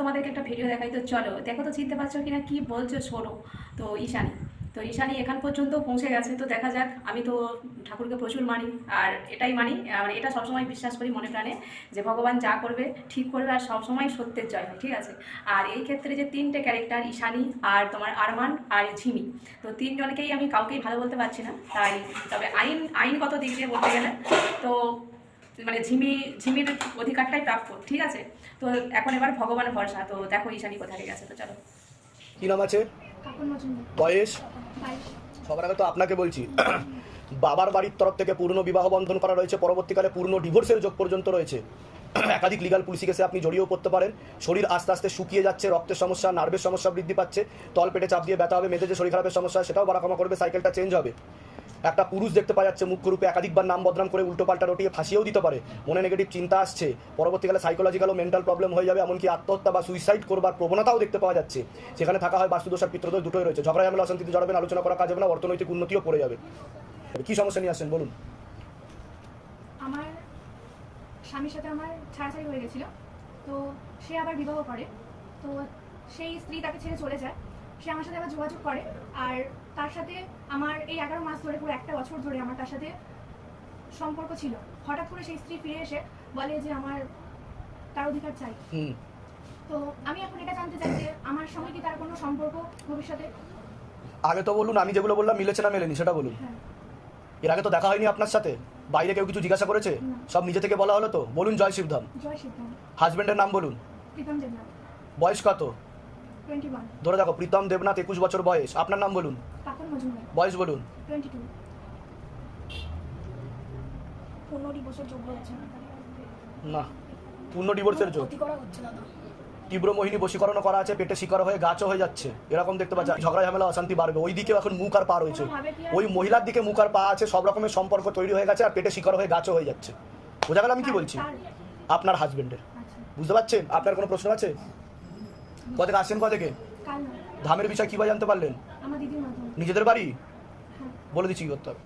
তোমাদেরকে একটা ভিডিও দেখাই। তো চলো, দেখো তো চিনতে পারছ কিনা কি বলছো, শোনো। তো ঈশানি তো ঈশানি এখান পর্যন্ত পৌঁছে গেছে। তো দেখা যাক, আমি তো ঠাকুরকে প্রচুর মানি, আর এটাই মানি আর এটা সবসময় বিশ্বাস করি মনে প্রাণে, যে ভগবান যা করবে, ঠিক করবে, আর সবসময় সত্যের জয় হয়, ঠিক আছে? আর এই ক্ষেত্রে যে তিনটে ক্যারেক্টার ঈশানি আর তোমার আরমান আর ঝিমি, তো তিনজনকেই আমি কাউকেই ভালো বলতে পারছি না। তাই তবে আইন, আইনগত দিক দিয়ে বলতে গেলে, তো মানে ঝিমি ঝিমির অধিকারটাই প্রাপ্য ঠিক আছে? তো এখন এবার ভগবান ভরসা তো দেখো ঈশানী কোথায় গেছে তো চলো। কি নাম আছে? বয়স? সবার আগে তো আপনাকে বলছি বাবার বাড়ির তরফ থেকে পূর্ণ বিবাহ বন্ধন করা রয়েছে পরবর্তীকালে পূর্ণ ডিভোর্সের যোগ পর্যন্ত রয়েছে। একাধিক লিগাল পুলিশি কেসে আপনি জড়িয়েও পড়তে পারেন। শরীর আস্তে আস্তে শুকিয়ে যাচ্ছে রক্তের সমস্যা নার্ভের সমস্যা বৃদ্ধি পাচ্ছে তল পেটে চাপ দিয়ে ব্যথা হবে মেয়েদের যে শরীর খারাপের সমস্যা সেটাও বাড়াকমা করবে সাইকেলটা চেঞ্জ হবে। একটা পুরুষ দেখতে পাওয়া যাচ্ছে মুখ্য রূপে, একাধিকবার নাম বদনাম করে উল্টো পাল্টা রটিয়ে ফাঁসিয়েও দিতে পারে। মনে নেগেটিভ চিন্তা আসছে। পরবর্তীকালে সাইকোলজিক্যাল ও মেন্টাল প্রবলেম হয়ে যাবে, এমনকি আত্মহত্যা বা সুইসাইড করবার প্রবণতাও দেখতে পাওয়া যাচ্ছে। সেখানে থাকা হয় বাস্তুদোষ আর পিত্রদোষ দুটোই রয়েছে। ঝগড়া, ঝামেলা, অশান্তিতে জড়াবেন, আলোচনা করা কাজ হবে না, অর্থনৈতিক উন্নতিও পড়ে যাবে। কি সমস্যা নিয়ে আসছেন, বলুন। আমার স্বামীর সাথে আমার ছাড়াছাড়ি হয়ে গেছিল। তো সে আবার বিবাহ করে। তো সেই স্ত্রী তাকে ছেড়ে চলে যায়। সে আমার সাথে আবার যোগাযোগ করে। আর তার সাথে আমার এই এগারো মাস ধরে পুরো একটা বছর ধরে আমার তার সাথে সম্পর্ক ছিল। হঠাৎ করে সেই স্ত্রী ফিরে এসে বলে যে আমার তার অধিকার চাই। তো আমি এখন এটা জানতে চাই যে আমার সঙ্গে কি তার কোনো সম্পর্ক ভবিষ্যতে? আগে তো বলুন আমি যেগুলো বললাম মিলেছে না মেলেনি সেটা বলুন। হ্যাঁ। এর আগে তো দেখা হয়নি আপনার সাথে? বাইরে কেউ কিছু জিজ্ঞাসা করেছে? সব নিজে থেকে বলা হলো তো? বলুন জয় শিবধাম। হাজবেন্ডের নাম বলুন। বয়স কত? ধরে দেখো প্রীতম দেবনাথ একুশ বছর বয়স। আপনার নাম বলুন? বয়স বলুন। না পূর্ণ ডিভোর্সের যোগ তীব্র মোহিনী বশীকরণ করা আছে পেটে শিকার হয়ে গাছও হয়ে যাচ্ছে। এরকম দেখতে পাচ্ছি। ঝগড়া ঝামেলা অশান্তি বাড়বে। ওই দিকেও এখন মুখ আর পা রয়েছে। ওই মহিলার দিকে মুখ আর পা আছে সব রকমের সম্পর্ক তৈরি হয়ে গেছে আর পেটে শিকার হয়ে গাছও হয়ে যাচ্ছে। বোঝা গেল আমি কি বলছি? আপনার হাজবেন্ডের আচ্ছা। বুঝতে পারছেন? আপনার কোনো প্রশ্ন আছে? কোথেকে আসছেন না ধামের বিষয় কীভাবে জানতে পারলেন? নিজেদের বাড়ি? হ্যাঁ। বলে দিচ্ছি কি করতে হবে